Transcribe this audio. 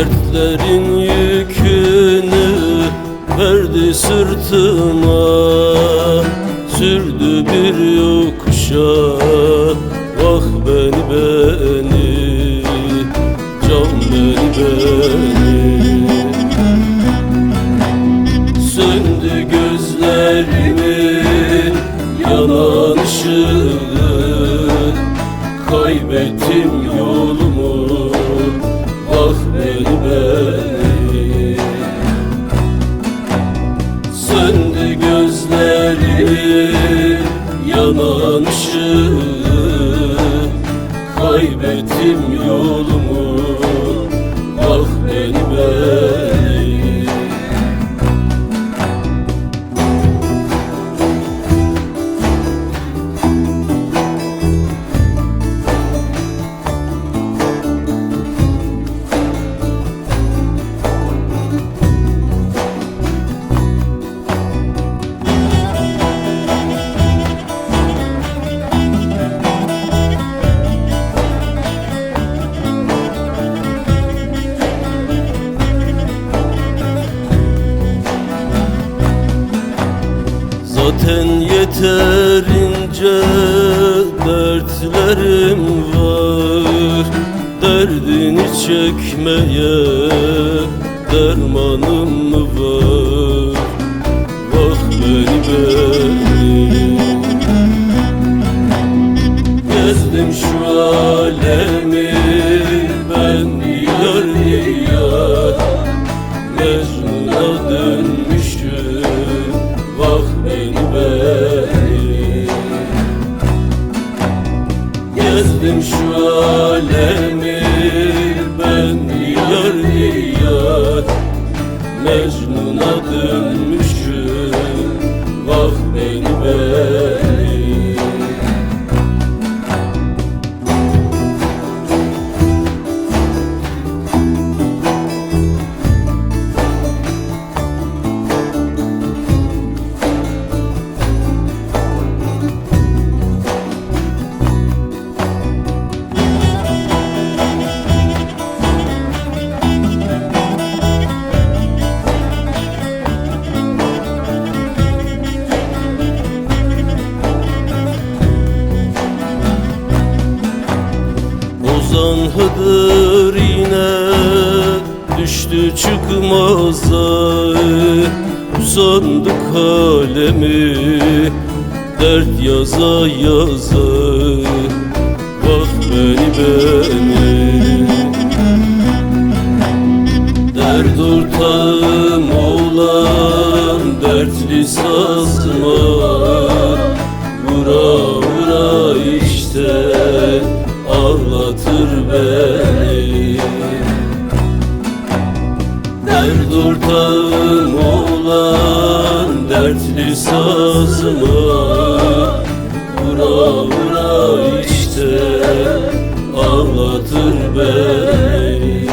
Dertlerin yükünü verdi sırtıma. Sürdü bir yokuşa. Vah beni beni. Can beni beni Vah beni beni Söndü gözlerimin yanan ışığı. Kaybettim yolumu Vah beni beni yeterince dertlerim var. Derdini çekmeye dermanım var. Vah beni beni Gezdim şu alemi ben yar yar. Mecnun'a dönmüşüm Vah beni beni Gezdim şu alemi Ben yar yar. Mecnun'a dönmüşüm Vah beni beni Hıdır yine düştü çıkmaza Usandı kalemi dert yaza yaza. Vah beni beni. Dert ortağım olan dertli sazma. Vura vura işte ağlatır beni. Dert ortağım olan dertli sazma Vura vura işte ağlatır beni